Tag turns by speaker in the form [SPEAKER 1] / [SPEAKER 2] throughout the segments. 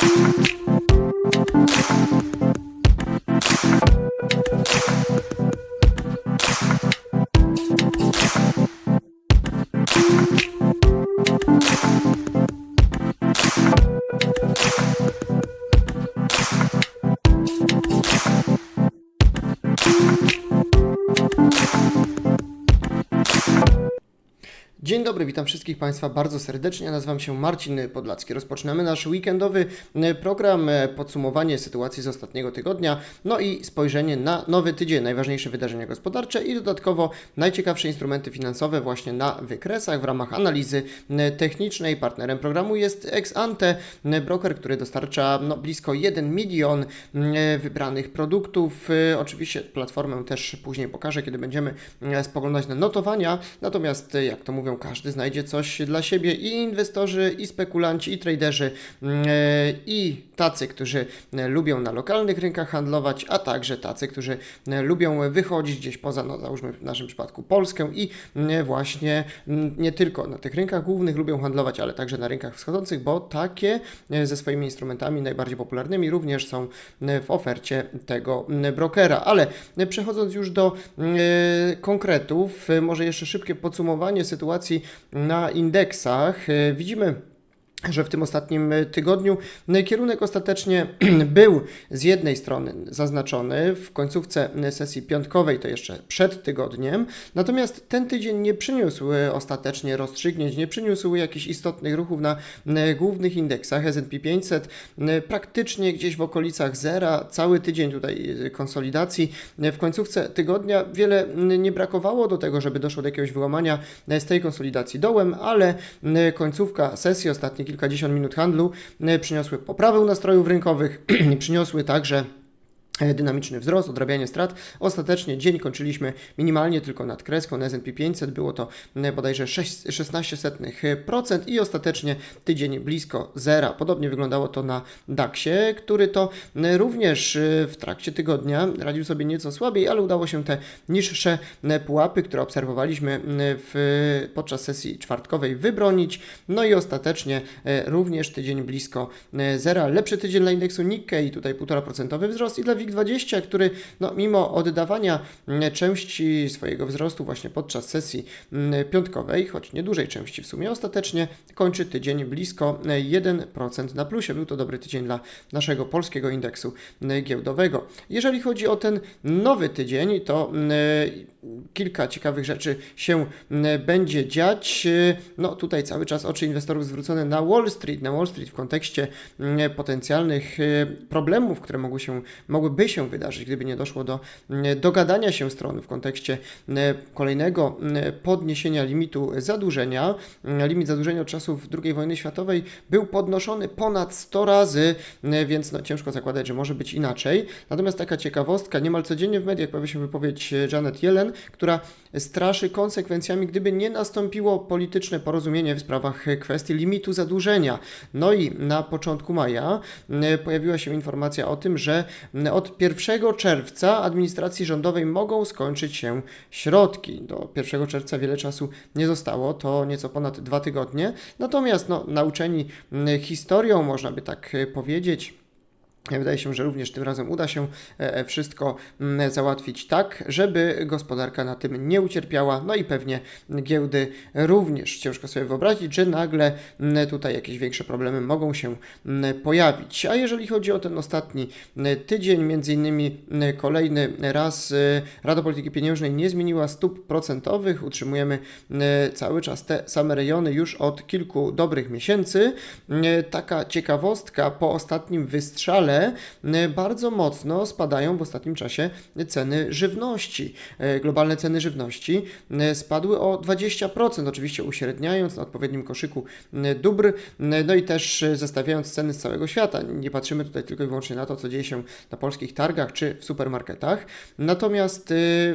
[SPEAKER 1] thank you. Dobry, witam wszystkich Państwa bardzo serdecznie. Nazywam się Marcin Podlacki. Rozpoczynamy nasz weekendowy e, program, e, podsumowanie sytuacji z ostatniego tygodnia, no i spojrzenie na nowy tydzień, najważniejsze wydarzenia gospodarcze i dodatkowo najciekawsze instrumenty finansowe właśnie na wykresach w ramach analizy e, technicznej. Partnerem programu jest Ex Ante, broker, który dostarcza no, blisko 1 milion e, wybranych produktów. Oczywiście platformę też później pokażę, kiedy będziemy spoglądać na notowania. Natomiast, jak to mówią, każdy znajdzie coś dla siebie i inwestorzy, i spekulanci, i traderzy, mm, e, i tacy, którzy e, lubią na lokalnych rynkach handlować, a także tacy, którzy e, lubią wychodzić gdzieś poza, no załóżmy w naszym przypadku Polskę i mm, właśnie mm, nie tylko na tych rynkach głównych lubią handlować, ale także na rynkach wschodzących, bo takie ze swoimi instrumentami najbardziej popularnymi również są w ofercie tego brokera. Ale przechodząc już do konkretów, może jeszcze szybkie podsumowanie sytuacji na indeksach. E, Widzimy że w tym ostatnim e, tygodniu e, kierunek ostatecznie był z jednej strony zaznaczony w końcówce e, sesji piątkowej, to jeszcze przed tygodniem, natomiast ten tydzień nie przyniósł e, ostatecznie rozstrzygnięć, nie przyniósł jakichś istotnych ruchów na głównych indeksach. S&P 500 e, praktycznie gdzieś w okolicach zera, cały tydzień tutaj konsolidacji. W końcówce tygodnia wiele nie brakowało do tego, żeby doszło do jakiegoś wyłamania z tej konsolidacji dołem, ale końcówka sesji, ostatnie kilkadziesiąt minut handlu e, przyniosły poprawę nastrojów rynkowych, przyniosły także dynamiczny wzrost, odrabianie strat. Ostatecznie dzień kończyliśmy minimalnie tylko nad kreską S&P 500, było to e, bodajże 0,16% i ostatecznie tydzień blisko zera. Podobnie wyglądało to na DAX-ie, który to e, również e, w trakcie tygodnia radził sobie nieco słabiej, ale udało się te niższe e, pułapy, które obserwowaliśmy w, podczas sesji czwartkowej wybronić. No i ostatecznie e, również tydzień blisko zera. Lepszy tydzień dla indeksu Nikkei, tutaj 1,5% wzrost i dla WIG20, który no, mimo oddawania mm, części swojego wzrostu właśnie podczas sesji mm, piątkowej, choć niedużej części w sumie, ostatecznie kończy tydzień blisko e, 1% na plusie. Był to dobry tydzień dla naszego polskiego indeksu e, giełdowego. Jeżeli chodzi o ten nowy tydzień, to mm, e, kilka ciekawych rzeczy się będzie dziać. No tutaj cały czas oczy inwestorów zwrócone na Wall Street, na Wall Street w kontekście potencjalnych e, problemów, które mogły się, mogłyby się wydarzyć, gdyby nie doszło do dogadania się stron w kontekście kolejnego podniesienia limitu zadłużenia. Limit zadłużenia od czasów II wojny światowej był podnoszony ponad 100 razy, więc no, ciężko zakładać, że może być inaczej. Natomiast taka ciekawostka, niemal codziennie w mediach pojawia się wypowiedź e, Janet Yellen, która straszy konsekwencjami, gdyby nie nastąpiło polityczne porozumienie w sprawach kwestii limitu zadłużenia. No i na początku maja m, pojawiła się informacja o tym, że m, od 1 czerwca administracji rządowej mogą skończyć się środki. Do 1 czerwca wiele czasu nie zostało, to nieco ponad dwa tygodnie. Natomiast no, nauczeni m, historią, można by tak e, powiedzieć, Wydaje się, że również tym razem uda się e, wszystko mm, załatwić tak, żeby gospodarka na tym nie ucierpiała, no i pewnie giełdy również. Ciężko sobie wyobrazić, że nagle mm, tutaj jakieś większe problemy mogą się mm, pojawić. A jeżeli chodzi o ten ostatni tydzień, między innymi kolejny raz y, Rada Polityki Pieniężnej nie zmieniła stóp procentowych, utrzymujemy cały czas te same rejony już od kilku dobrych miesięcy. Taka ciekawostka, po ostatnim wystrzale e, bardzo mocno spadają w ostatnim czasie ceny żywności. E, Globalne ceny żywności e, spadły o 20%, oczywiście uśredniając na odpowiednim koszyku dóbr, no i też zestawiając ceny z całego świata. Nie patrzymy tutaj tylko i wyłącznie na to, co dzieje się na polskich targach czy w supermarketach. Natomiast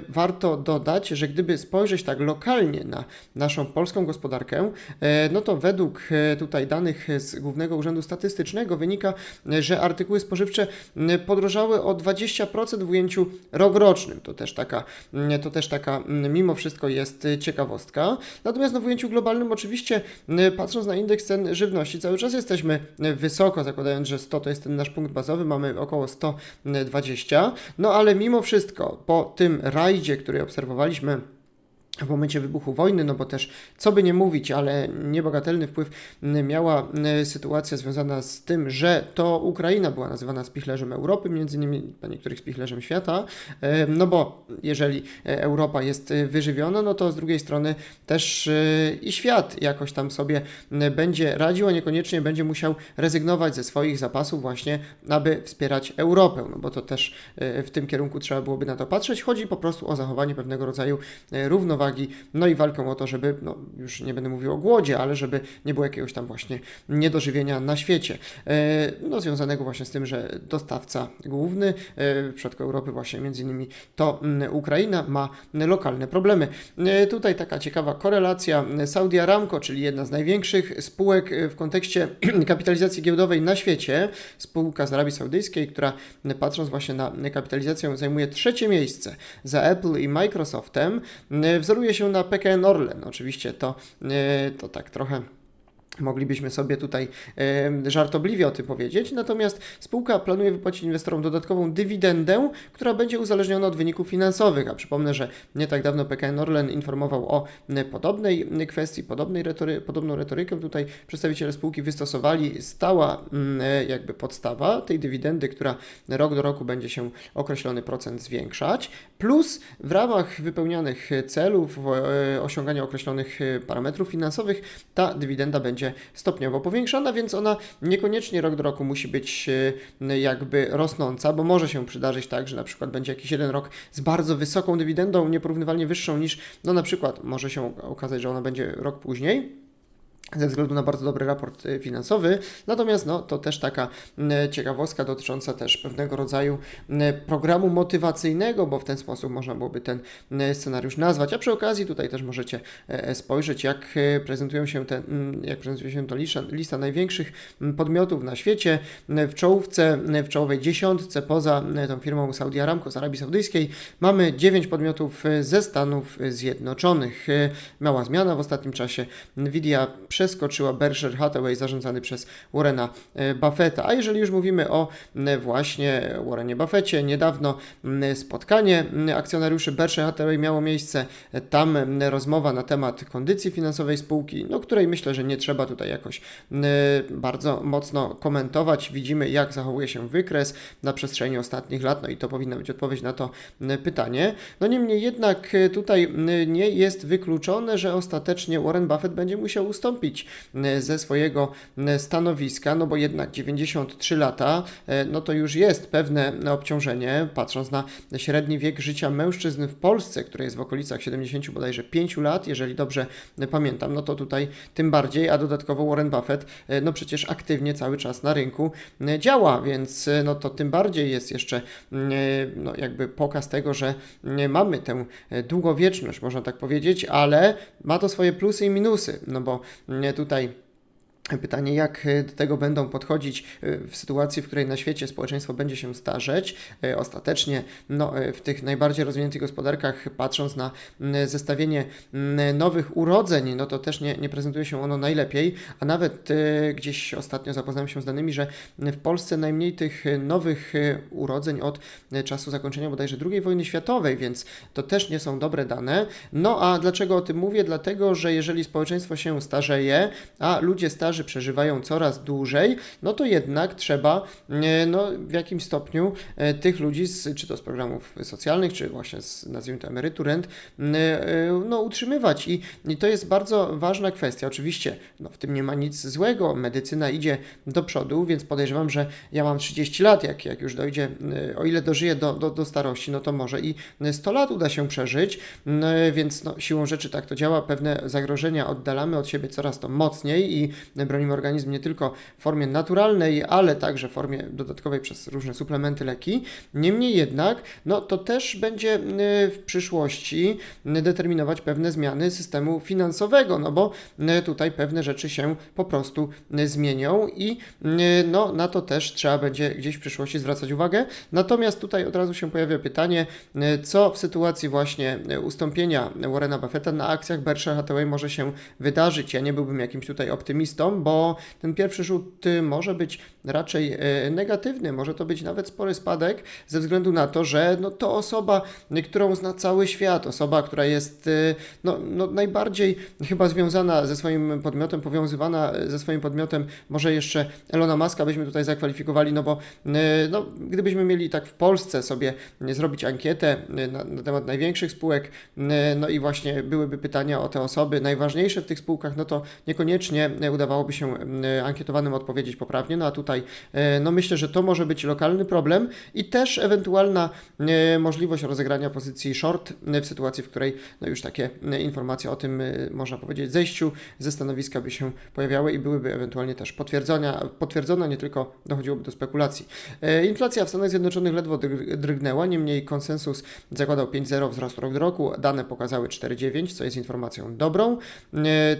[SPEAKER 1] warto dodać, że gdyby spojrzeć tak lokalnie na naszą polską gospodarkę, no to według tutaj danych z Głównego Urzędu Statystycznego wynika, że artykuły spożywcze podrożały o 20% w ujęciu rokrocznym. To też taka, to też taka mimo wszystko jest y, ciekawostka. Natomiast no, w ujęciu globalnym oczywiście patrząc na indeks cen żywności cały czas jesteśmy y, wysoko, zakładając, że 100 to jest ten nasz punkt bazowy, mamy około 120. No ale mimo wszystko po tym rajdzie, który obserwowaliśmy w momencie wybuchu wojny, no bo też, co by nie mówić, ale niebagatelny wpływ miała sytuacja związana z tym, że to Ukraina była nazywana spichlerzem Europy, między innymi a niektórych spichlerzem świata, no bo jeżeli Europa jest wyżywiona, no to z drugiej strony też i świat jakoś tam sobie będzie radził, a niekoniecznie będzie musiał rezygnować ze swoich zapasów właśnie, aby wspierać Europę, no bo to też w tym kierunku trzeba byłoby na to patrzeć. Chodzi po prostu o zachowanie pewnego rodzaju równowagi no i walkę o to, żeby, no już nie będę mówił o głodzie, ale żeby nie było jakiegoś tam właśnie niedożywienia na świecie. E, no związanego właśnie z tym, że dostawca główny e, w przypadku Europy właśnie między innymi to Ukraina ma lokalne problemy. E, tutaj taka ciekawa korelacja Saudi Aramco, czyli jedna z największych spółek w kontekście kapitalizacji giełdowej na świecie, spółka z Arabii Saudyjskiej, która patrząc właśnie na kapitalizację zajmuje trzecie miejsce za Apple i Microsoftem. Wzór wzoruje się na PKN Orlen. Oczywiście to, e, to tak trochę Moglibyśmy sobie tutaj e, żartobliwie o tym powiedzieć, natomiast spółka planuje wypłacić inwestorom dodatkową dywidendę, która będzie uzależniona od wyników finansowych. A przypomnę, że nie tak dawno PKN Orlen informował o podobnej kwestii, podobnej retory, podobną retorykę tutaj przedstawiciele spółki wystosowali. Stała e, jakby podstawa tej dywidendy, która rok do roku będzie się określony procent zwiększać, plus w ramach wypełnianych celów, e, osiągania określonych parametrów finansowych, ta dywidenda będzie będzie stopniowo powiększana, więc ona niekoniecznie rok do roku musi być e, jakby rosnąca, bo może się przydarzyć tak, że na przykład będzie jakiś jeden rok z bardzo wysoką dywidendą, nieporównywalnie wyższą niż, no na przykład może się okazać, że ona będzie rok później ze względu na bardzo dobry raport y, finansowy. Natomiast no, to też taka y, ciekawostka dotycząca też pewnego rodzaju y, programu motywacyjnego, bo w ten sposób można byłoby ten scenariusz nazwać. A przy okazji tutaj też możecie e, spojrzeć, jak prezentują się te, mm, jak prezentuje się to lista, lista największych mm, podmiotów na świecie. W czołówce, w czołowej dziesiątce poza tą firmą Saudi Aramco z Arabii Saudyjskiej mamy 9 podmiotów ze Stanów Zjednoczonych. Mała zmiana w ostatnim czasie. Nvidia przeskoczyła Berkshire Hathaway zarządzany przez Warrena e, Buffetta. A jeżeli już mówimy o właśnie Warrenie Buffetcie, niedawno spotkanie akcjonariuszy Berkshire Hathaway miało miejsce. Tam rozmowa na temat kondycji finansowej spółki, no której myślę, że nie trzeba tutaj jakoś bardzo mocno komentować. Widzimy, jak zachowuje się wykres na przestrzeni ostatnich lat, no i to powinna być odpowiedź na to pytanie. No niemniej jednak tutaj nie jest wykluczone, że ostatecznie Warren Buffett będzie musiał ustąpić E, ze swojego e, stanowiska, no bo jednak 93 lata, e, no to już jest pewne obciążenie, patrząc na średni wiek życia mężczyzn w Polsce, który jest w okolicach 70 bodajże 5 lat, jeżeli dobrze pamiętam, no to tutaj tym bardziej, a dodatkowo Warren Buffett, no przecież aktywnie cały czas na rynku działa, więc no to tym bardziej jest jeszcze no jakby pokaz tego, że mamy tę długowieczność, można tak powiedzieć, ale ma to swoje plusy i minusy, no bo tutaj Pytanie, jak e, do tego będą podchodzić e, w sytuacji, w której na świecie społeczeństwo będzie się starzeć. E, ostatecznie no, w tych najbardziej rozwiniętych gospodarkach, patrząc na zestawienie nowych urodzeń, no to też nie, nie prezentuje się ono najlepiej, a nawet gdzieś ostatnio zapoznałem się z danymi, że w Polsce najmniej tych nowych urodzeń od czasu zakończenia bodajże II wojny światowej, więc to też nie są dobre dane. No a dlaczego o tym mówię? Dlatego, że jeżeli społeczeństwo się starzeje, a ludzie starzy starzy przeżywają coraz dłużej, no to jednak trzeba e, no, w jakimś stopniu e, tych ludzi, z, czy to z programów socjalnych, czy właśnie z, nazwijmy to emerytur, e, no, utrzymywać. I, I to jest bardzo ważna kwestia. Oczywiście no, w tym nie ma nic złego, medycyna idzie do przodu, więc podejrzewam, że ja mam 30 lat, jak, jak już dojdzie, o ile dożyję do, do, do starości, no to może i 100 lat uda się przeżyć, no, więc no, siłą rzeczy tak to działa, pewne zagrożenia oddalamy od siebie coraz to mocniej i bronimy organizm nie tylko w formie naturalnej, ale także w formie dodatkowej przez różne suplementy, leki. Niemniej jednak, no to też będzie w przyszłości determinować pewne zmiany systemu finansowego, no bo tutaj pewne rzeczy się po prostu zmienią i no, na to też trzeba będzie gdzieś w przyszłości zwracać uwagę. Natomiast tutaj od razu się pojawia pytanie, co w sytuacji właśnie ustąpienia Warrena Buffetta na akcjach Berkshire Hathaway może się wydarzyć. Ja nie byłbym jakimś tutaj optymistą, bo ten pierwszy rzut y, może być raczej y, negatywny, może to być nawet spory spadek ze względu na to, że no, to osoba, którą zna cały świat, osoba, która jest y, no, no, najbardziej chyba związana ze swoim podmiotem, powiązywana ze swoim podmiotem, może jeszcze Elona Muska byśmy tutaj zakwalifikowali, no bo no, gdybyśmy mieli tak w Polsce sobie zrobić ankietę na, na temat największych spółek, no i właśnie byłyby pytania o te osoby najważniejsze w tych spółkach, no to niekoniecznie udawałoby się ankietowanym odpowiedzieć poprawnie, no a tutaj no myślę, że to może być lokalny problem i też ewentualna możliwość rozegrania pozycji short w sytuacji, w której no już takie informacje o tym, można powiedzieć, zejściu ze stanowiska by się pojawiały i byłyby ewentualnie też potwierdzenia, potwierdzone, nie tylko dochodziłoby do spekulacji. Inflacja w Stanach Zjednoczonych ledwo drgnęła, niemniej konsensus zakładał 5,0 wzrost rok do roku, dane pokazały 4,9, co jest informacją dobrą.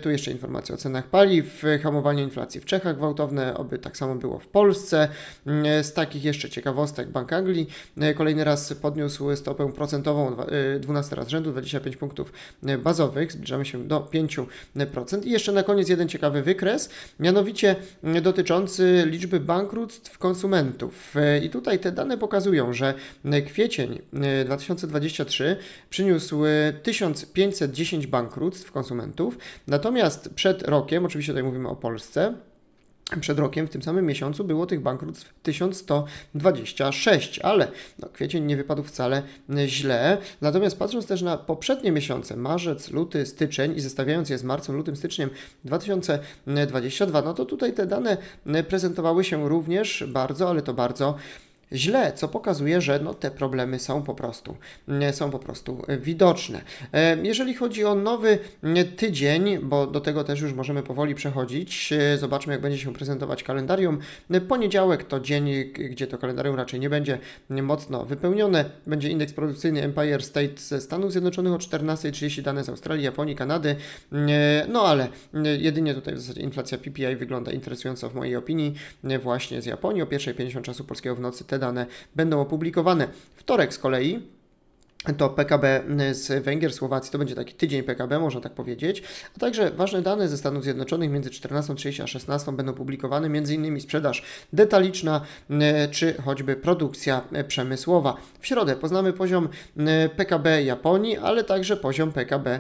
[SPEAKER 1] Tu jeszcze informacja o cenach paliw, hamowanie inflacji w Czechach gwałtowne, oby tak samo było w Polsce. Z takich jeszcze ciekawostek Bank Anglii kolejny raz podniósł stopę procentową 12 raz rzędu, 25 punktów bazowych, zbliżamy się do 5%. I jeszcze na koniec jeden ciekawy wykres, mianowicie dotyczący liczby bankructw konsumentów. I tutaj te dane pokazują, że kwiecień 2023 przyniósł 1510 bankructw konsumentów, natomiast przed rokiem, oczywiście tutaj mówimy o Polsce, przed rokiem w tym samym miesiącu było tych bankructw 1126, ale no, kwiecień nie wypadł wcale źle. Natomiast patrząc też na poprzednie miesiące, marzec, luty, styczeń i zestawiając je z marcem, lutym, styczniem 2022, no to tutaj te dane prezentowały się również bardzo, ale to bardzo źle, co pokazuje, że no, te problemy są po prostu, są po prostu widoczne. E, jeżeli chodzi o nowy tydzień, bo do tego też już możemy powoli przechodzić, e, zobaczmy jak będzie się prezentować kalendarium. Poniedziałek to dzień, gdzie to kalendarium raczej nie będzie mocno wypełnione. Będzie indeks produkcyjny Empire State ze Stanów Zjednoczonych o 14.30, dane z Australii, Japonii, Kanady. E, no ale jedynie tutaj w zasadzie inflacja PPI wygląda interesująco w mojej opinii właśnie z Japonii o 1.50 czasu polskiego w nocy te dane będą opublikowane. Wtorek z kolei to PKB z Węgier, Słowacji, to będzie taki tydzień PKB, można tak powiedzieć, a także ważne dane ze Stanów Zjednoczonych między 14.30 a 16 będą publikowane, m.in. sprzedaż detaliczna e, czy choćby produkcja e, przemysłowa. W środę poznamy poziom e, PKB Japonii, ale także poziom PKB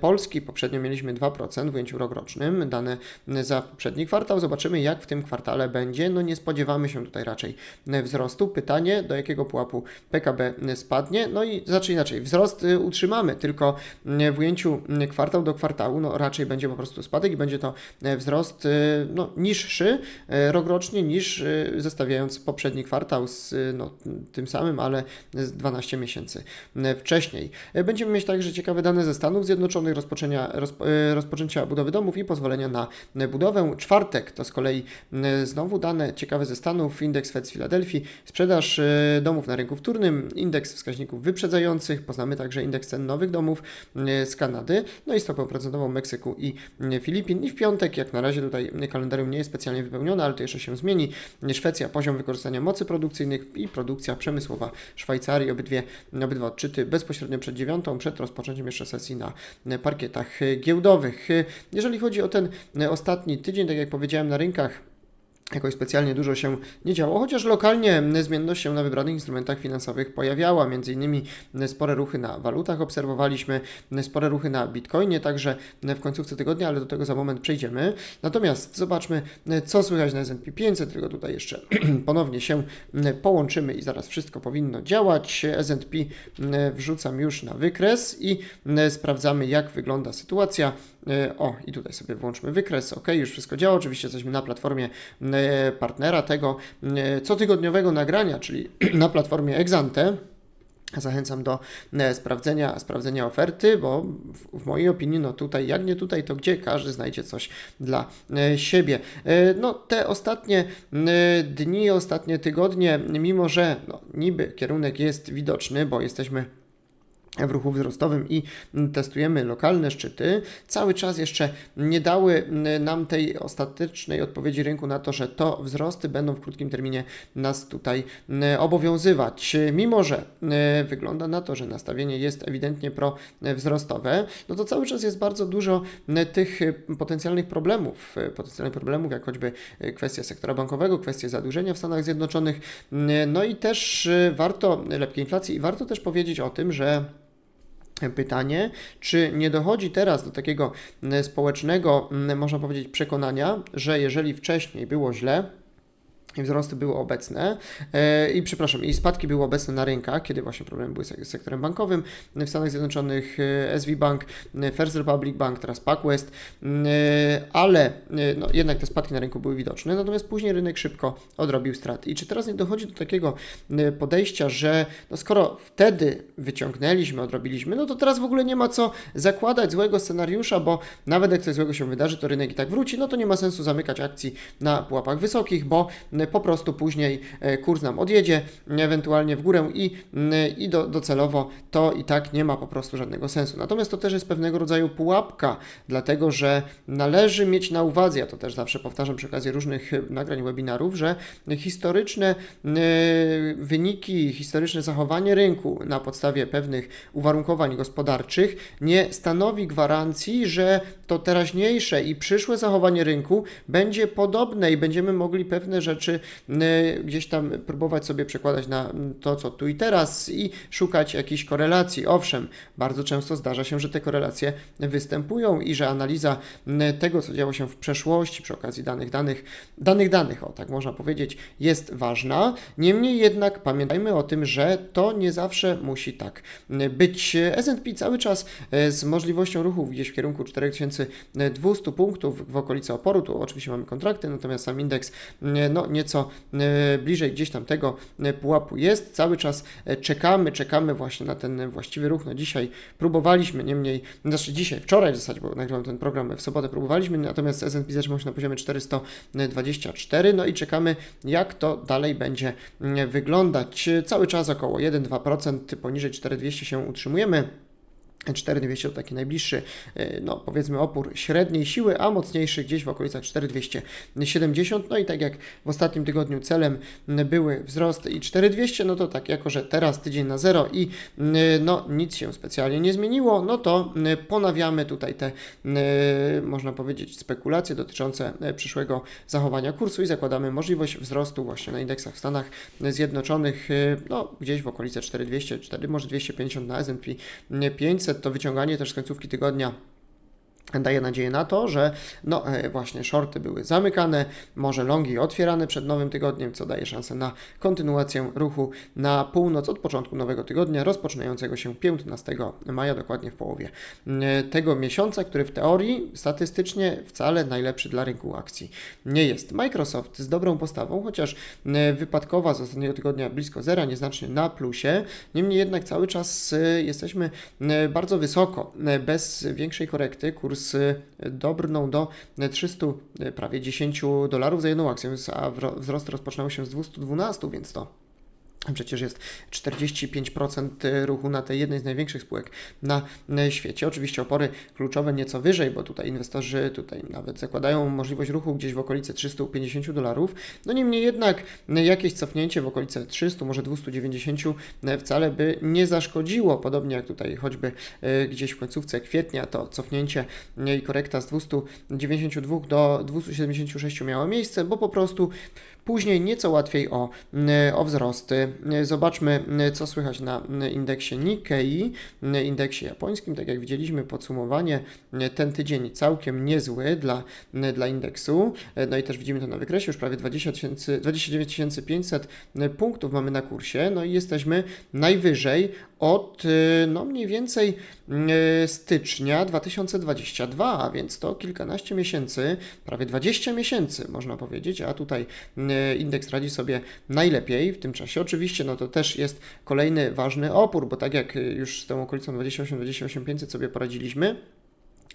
[SPEAKER 1] Polski. Poprzednio mieliśmy 2% w ujęciu rokrocznym, dane za poprzedni kwartał. Zobaczymy, jak w tym kwartale będzie. No nie spodziewamy się tutaj raczej wzrostu. Pytanie, do jakiego pułapu PKB spadnie. No i za znaczy inaczej, wzrost y, utrzymamy, tylko y, w ujęciu y, kwartał do kwartału, no raczej będzie po prostu spadek i będzie to wzrost no, niższy rokrocznie niż zestawiając poprzedni kwartał z no, tym samym, ale z 12 miesięcy wcześniej. Będziemy mieć także ciekawe dane ze Stanów Zjednoczonych, rozpoczęcia, rozpoczęcia budowy domów i pozwolenia na budowę. Czwartek to z kolei znowu dane ciekawe ze Stanów, indeks Fed z Filadelfii, sprzedaż domów na rynku wtórnym, indeks wskaźników wyprzedzających, Poznamy także indeks cen nowych domów e, z Kanady, no i stopę procentową Meksyku i e, Filipin. I w piątek, jak na razie tutaj kalendarium nie jest specjalnie wypełnione, ale to jeszcze się zmieni. Szwecja, poziom wykorzystania mocy produkcyjnych i produkcja przemysłowa Szwajcarii. Obydwie, obydwa odczyty bezpośrednio przed dziewiątą, przed rozpoczęciem jeszcze sesji na parkietach giełdowych. Jeżeli chodzi o ten ostatni tydzień, tak jak powiedziałem, na rynkach jakoś specjalnie dużo się nie działo, chociaż lokalnie zmienność się na wybranych instrumentach finansowych pojawiała, między innymi spore ruchy na walutach obserwowaliśmy, spore ruchy na Bitcoinie, także w końcówce tygodnia, ale do tego za moment przejdziemy. Natomiast zobaczmy, co słychać na S&P 500, tylko tutaj jeszcze ponownie się połączymy i zaraz wszystko powinno działać. S&P wrzucam już na wykres i sprawdzamy, jak wygląda sytuacja. E, o, i tutaj sobie włączmy wykres. Ok, już wszystko działa. Oczywiście jesteśmy na platformie e, partnera tego e, cotygodniowego nagrania, czyli na platformie Exante. Zachęcam do sprawdzenia, sprawdzenia oferty, bo w, w mojej opinii, no tutaj, jak nie tutaj, to gdzie każdy znajdzie coś dla siebie. No, te ostatnie dni, ostatnie tygodnie, mimo że no, niby kierunek jest widoczny, bo jesteśmy w ruchu wzrostowym i testujemy lokalne szczyty, cały czas jeszcze nie dały mm, nam tej ostatecznej odpowiedzi rynku na to, że to wzrosty będą w krótkim terminie nas tutaj mm, obowiązywać. Mimo, że mm, wygląda na to, że nastawienie jest ewidentnie prowzrostowe, no to cały czas jest bardzo dużo tych y, potencjalnych problemów, y, potencjalnych problemów, jak choćby y, kwestia sektora bankowego, kwestia zadłużenia w Stanach Zjednoczonych, no i też warto lepkiej inflacji i warto też powiedzieć o tym, że pytanie, czy nie dochodzi teraz do takiego mm, społecznego, mm, można powiedzieć, przekonania, że jeżeli wcześniej było źle, wzrosty były obecne e, i przepraszam, i spadki były obecne na rynkach, kiedy właśnie problemy były z sektorem bankowym w Stanach Zjednoczonych, e, SV Bank, e, First Republic Bank, teraz PacWest, ale no, jednak te spadki na rynku były widoczne, natomiast później rynek szybko odrobił straty. I czy teraz nie dochodzi do takiego podejścia, że no, skoro wtedy wyciągnęliśmy, odrobiliśmy, no to teraz w ogóle nie ma co zakładać złego scenariusza, bo nawet jak coś złego się wydarzy, to rynek i tak wróci, no to nie ma sensu zamykać akcji na pułapach wysokich, bo po prostu później e, kurs nam odjedzie, ewentualnie w górę i, mm, i do, docelowo to i tak nie ma po prostu żadnego sensu. Natomiast to też jest pewnego rodzaju pułapka, dlatego że należy mieć na uwadze, ja to też zawsze powtarzam przy okazji różnych nagrań, webinarów, że historyczne wyniki, historyczne zachowanie rynku na podstawie pewnych uwarunkowań gospodarczych nie stanowi gwarancji, że to teraźniejsze i przyszłe zachowanie rynku będzie podobne i będziemy mogli pewne rzeczy y, gdzieś tam próbować sobie przekładać na to, co tu i teraz i szukać jakichś korelacji. Owszem, bardzo często zdarza się, że te korelacje występują i że analiza y, tego, co działo się w przeszłości przy okazji danych, danych, danych, danych, o tak można powiedzieć, jest ważna. Niemniej jednak pamiętajmy o tym, że to nie zawsze musi tak y, być. S&P cały czas z możliwością ruchów gdzieś w kierunku 4200 punktów w okolicy oporu, tu oczywiście mamy kontrakty, natomiast sam indeks no nieco y, bliżej gdzieś tam tego y, pułapu jest. Cały czas y, czekamy, czekamy właśnie na ten właściwy ruch. No dzisiaj próbowaliśmy, niemniej, znaczy dzisiaj, wczoraj w zasadzie, bo nagrywam ten program w sobotę, próbowaliśmy, natomiast S&P zatrzymał się na poziomie 424, no i czekamy jak to dalej będzie wyglądać. Cały czas około 1-2% poniżej 4200 się utrzymujemy. 4200 to taki najbliższy, e, no powiedzmy opór średniej siły, a mocniejszy gdzieś w okolicach 4270. No i tak jak w ostatnim tygodniu celem były wzrost i 4200, no to tak jako, że teraz tydzień na zero i no nic się specjalnie nie zmieniło, no to ponawiamy tutaj te, można powiedzieć, spekulacje dotyczące e, przyszłego zachowania kursu i zakładamy możliwość wzrostu właśnie na indeksach w Stanach Zjednoczonych, e, no gdzieś w okolice 4200, 4, może 250 na S&P 500, to wyciąganie też z końcówki tygodnia daje nadzieję na to, że no e, właśnie shorty były zamykane, może longi otwierane przed nowym tygodniem, co daje szansę na kontynuację ruchu na północ od początku nowego tygodnia, rozpoczynającego się 15 maja, dokładnie w połowie e, tego miesiąca, który w teorii statystycznie wcale najlepszy dla rynku akcji nie jest. Microsoft z dobrą postawą, chociaż e, wypadkowa z ostatniego tygodnia blisko zera, nieznacznie na plusie, niemniej jednak cały czas jesteśmy bardzo wysoko, bez większej korekty, kurs kurs dobrnął do 300, prawie 10 dolarów za jedną akcję, a wzrost rozpoczynał się z 212, więc to Przecież jest 45% ruchu na tej jednej z największych spółek na świecie. Oczywiście opory kluczowe nieco wyżej, bo tutaj inwestorzy tutaj nawet zakładają możliwość ruchu gdzieś w okolice 350 dolarów. No niemniej jednak jakieś cofnięcie w okolice 300, może 290 wcale by nie zaszkodziło. Podobnie jak tutaj choćby e, gdzieś w końcówce kwietnia to cofnięcie i korekta z 292 do 276 miało miejsce, bo po prostu Później nieco łatwiej o, o wzrosty. Zobaczmy, co słychać na indeksie Nikkei, indeksie japońskim. Tak jak widzieliśmy, podsumowanie ten tydzień całkiem niezły dla, dla indeksu. No i też widzimy to na wykresie, już prawie 20 29 500 punktów mamy na kursie. No i jesteśmy najwyżej od no mniej więcej stycznia 2022, a więc to kilkanaście miesięcy, prawie 20 miesięcy można powiedzieć, a tutaj e, indeks radzi sobie najlepiej w tym czasie. Oczywiście, no to też jest kolejny ważny opór, bo tak jak już z tą okolicą 28-28 sobie poradziliśmy,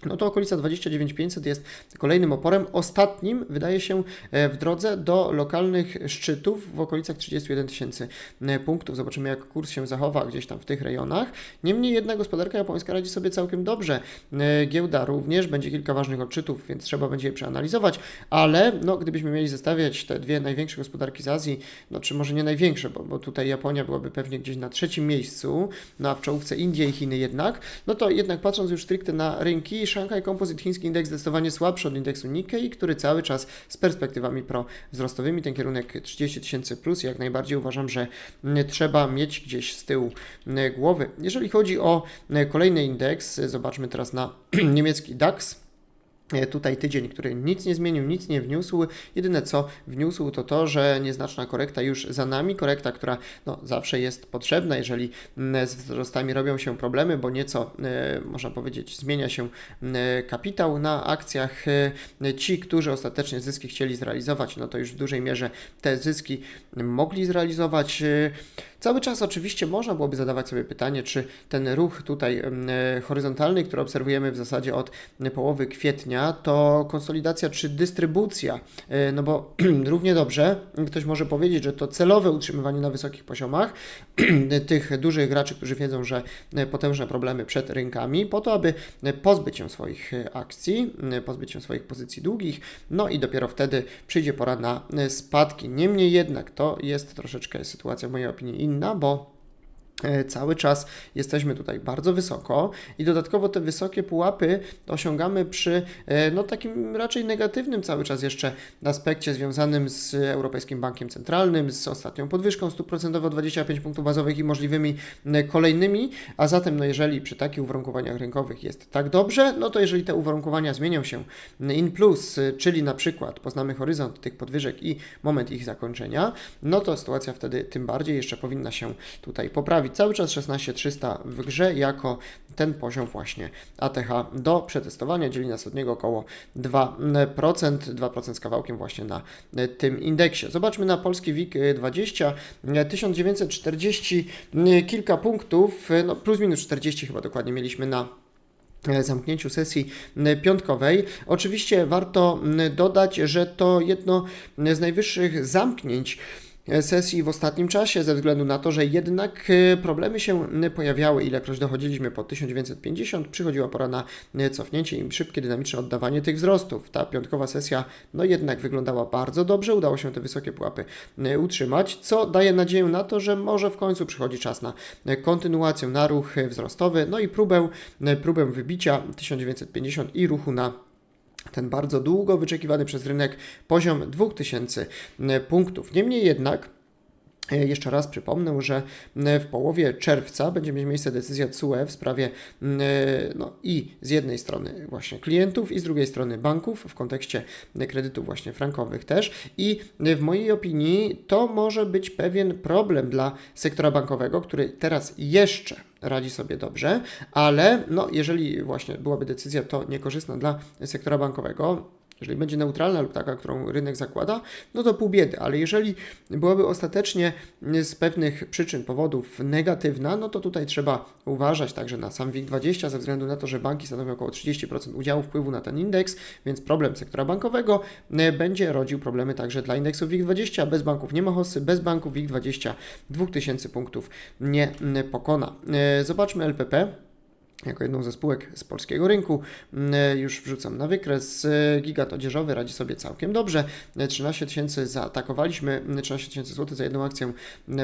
[SPEAKER 1] no to okolica 29500 jest kolejnym oporem. Ostatnim wydaje się e, w drodze do lokalnych szczytów w okolicach 31 tysięcy e, punktów. Zobaczymy, jak kurs się zachowa gdzieś tam w tych rejonach. Niemniej jednak gospodarka japońska radzi sobie całkiem dobrze. E, giełda również będzie kilka ważnych odczytów, więc trzeba będzie je przeanalizować, ale no, gdybyśmy mieli zestawiać te dwie największe gospodarki z Azji, no czy może nie największe, bo, bo tutaj Japonia byłaby pewnie gdzieś na trzecim miejscu, no a w czołówce Indie i Chiny jednak, no to jednak patrząc już stricte na rynki, Shanghai Composite chiński indeks zdecydowanie słabszy od indeksu Nikkei, który cały czas z perspektywami pro-wzrostowymi, ten kierunek 30 tysięcy plus, jak najbardziej uważam, że trzeba mieć gdzieś z tyłu głowy. Jeżeli chodzi o kolejny indeks, zobaczmy teraz na niemiecki DAX. E, tutaj tydzień, który nic nie zmienił, nic nie wniósł. Jedyne co wniósł to to, że nieznaczna korekta już za nami. Korekta, która no, zawsze jest potrzebna, jeżeli mm, z wzrostami robią się problemy, bo nieco, e, można powiedzieć, zmienia się e, kapitał na akcjach. Ci, którzy ostatecznie zyski chcieli zrealizować, no to już w dużej mierze te zyski mogli zrealizować. Cały czas oczywiście można byłoby zadawać sobie pytanie, czy ten ruch tutaj horyzontalny, który obserwujemy w zasadzie od połowy kwietnia, to konsolidacja czy dystrybucja. E, no bo równie dobrze ktoś może powiedzieć, że to celowe utrzymywanie na wysokich poziomach tych dużych graczy, którzy wiedzą, że potężne problemy przed rynkami, po to, aby pozbyć się swoich akcji, pozbyć się swoich pozycji długich, no i dopiero wtedy przyjdzie pora na spadki. Niemniej jednak to jest troszeczkę sytuacja w mojej opinii inna, bo cały czas jesteśmy tutaj bardzo wysoko i dodatkowo te wysokie pułapy osiągamy przy e, no, takim raczej negatywnym cały czas jeszcze aspekcie związanym z Europejskim Bankiem Centralnym, z ostatnią podwyżką stóp procentowych 25 punktów bazowych i możliwymi kolejnymi, a zatem no, jeżeli przy takich uwarunkowaniach rynkowych jest tak dobrze, no to jeżeli te uwarunkowania zmienią się in plus, czyli na przykład poznamy horyzont tych podwyżek i moment ich zakończenia, no to sytuacja wtedy tym bardziej jeszcze powinna się tutaj poprawić postawić cały czas 16300 w grze jako ten poziom właśnie ATH do przetestowania, dzieli nas od niego około 2%, 2% z kawałkiem właśnie na tym indeksie. Zobaczmy na polski WIG 20, 1940 kilka punktów, no plus minus 40 chyba dokładnie mieliśmy na zamknięciu sesji piątkowej. Oczywiście warto dodać, że to jedno z najwyższych zamknięć sesji w ostatnim czasie, ze względu na to, że jednak e, problemy się pojawiały. Ilekroć dochodziliśmy po 1950, przychodziła pora na e, cofnięcie i szybkie, dynamiczne oddawanie tych wzrostów. Ta piątkowa sesja, no jednak wyglądała bardzo dobrze, udało się te wysokie pułapy e, utrzymać, co daje nadzieję na to, że może w końcu przychodzi czas na kontynuację, na ruch wzrostowy, no i próbę, próbę wybicia 1950 i ruchu na ten bardzo długo wyczekiwany przez rynek poziom 2000 punktów. Niemniej jednak, E, jeszcze raz przypomnę, że w połowie czerwca będzie mieć miejsce decyzja CUE w sprawie no, i z jednej strony właśnie klientów i z drugiej strony banków w kontekście kredytów właśnie frankowych też. I w mojej opinii to może być pewien problem dla sektora bankowego, który teraz jeszcze radzi sobie dobrze, ale no, jeżeli właśnie byłaby decyzja to niekorzystna dla sektora bankowego, jeżeli będzie neutralna lub taka, którą rynek zakłada, no to pół biedy, ale jeżeli byłaby ostatecznie z pewnych przyczyn, powodów negatywna, no to tutaj trzeba uważać także na sam WIG20 ze względu na to, że banki stanowią około 30% udziału wpływu na ten indeks, więc problem sektora bankowego e, będzie rodził problemy także dla indeksu WIG20. Bez banków nie ma hossy, bez banków WIG20 2000 punktów nie pokona. E, zobaczmy LPP jako jedną ze spółek z polskiego rynku. Mm, już wrzucam na wykres. Gigat odzieżowy radzi sobie całkiem dobrze. 13 tysięcy zaatakowaliśmy, 13 tysięcy złotych za jedną akcję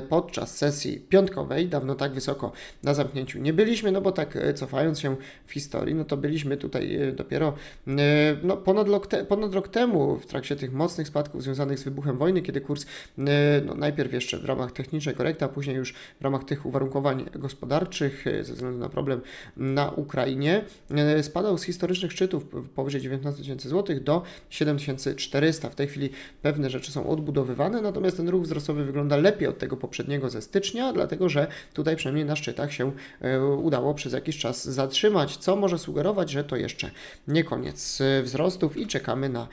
[SPEAKER 1] podczas sesji piątkowej. Dawno tak wysoko na zamknięciu nie byliśmy, no bo tak cofając się w historii, no to byliśmy tutaj dopiero no, ponad, rok te, ponad rok temu w trakcie tych mocnych spadków związanych z wybuchem wojny, kiedy kurs no, najpierw jeszcze w ramach technicznej korekty, a później już w ramach tych uwarunkowań gospodarczych ze względu na problem na Ukrainie e, spadał z historycznych szczytów powyżej 19 tysięcy złotych do 7400. W tej chwili pewne rzeczy są odbudowywane, natomiast ten ruch wzrostowy wygląda lepiej od tego poprzedniego ze stycznia, dlatego że tutaj przynajmniej na szczytach się e, udało przez jakiś czas zatrzymać, co może sugerować, że to jeszcze nie koniec e, wzrostów i czekamy na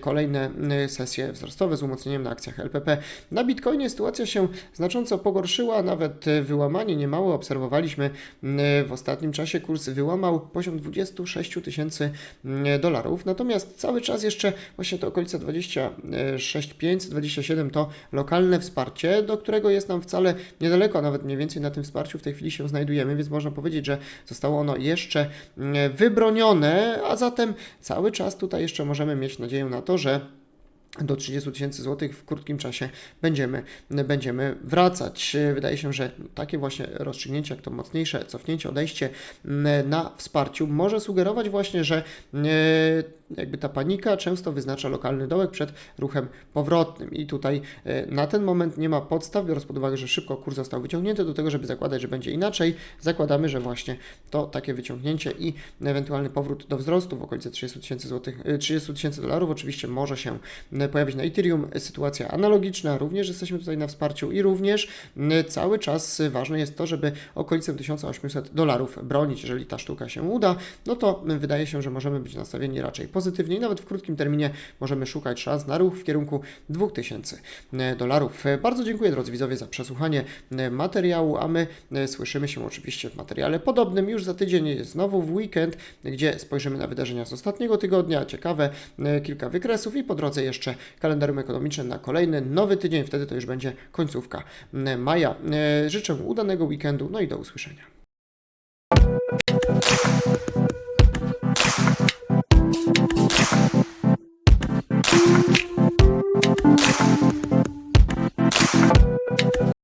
[SPEAKER 1] kolejne sesje wzrostowe z umocnieniem na akcjach LPP. Na Bitcoinie sytuacja się znacząco pogorszyła, nawet wyłamanie niemałe obserwowaliśmy w ostatnim czasie. Kurs wyłamał poziom 26 tysięcy mm, dolarów, natomiast cały czas jeszcze właśnie to okolice 26 500, 27 to lokalne wsparcie, do którego jest nam wcale niedaleko, nawet mniej więcej na tym wsparciu w tej chwili się znajdujemy, więc można powiedzieć, że zostało ono jeszcze mm, wybronione, a zatem cały czas tutaj jeszcze możemy mieć nadzieję na to, że do 30 tysięcy złotych w krótkim czasie będziemy, będziemy wracać. Wydaje się, że takie właśnie rozstrzygnięcie, jak to mocniejsze cofnięcie, odejście mm, na wsparciu może sugerować właśnie, że e, jakby ta panika często wyznacza lokalny dołek przed ruchem powrotnym i tutaj e, na ten moment nie ma podstaw, biorąc pod uwagę, że szybko kurs został wyciągnięty do tego, żeby zakładać, że będzie inaczej. Zakładamy, że właśnie to takie wyciągnięcie i ewentualny powrót do wzrostu w okolice 30 tysięcy złotych, e, 30 tysięcy dolarów oczywiście może się m, pojawić na Ethereum. Sytuacja analogiczna, również jesteśmy tutaj na wsparciu i również cały czas ważne jest to, żeby okolicę 1800 dolarów bronić. Jeżeli ta sztuka się uda, no to wydaje się, że możemy być nastawieni raczej pozytywnie i nawet w krótkim terminie możemy szukać szans na ruch w kierunku 2000 dolarów. Bardzo dziękuję drodzy widzowie za przesłuchanie e, materiału, a my e, słyszymy się oczywiście w materiale podobnym już za tydzień, znowu w weekend, gdzie spojrzymy na wydarzenia z ostatniego tygodnia, ciekawe e, kilka wykresów i po drodze jeszcze kalendarium ekonomiczne na kolejny nowy tydzień, wtedy to już będzie końcówka maja. E, Życzę udanego weekendu, no i do usłyszenia.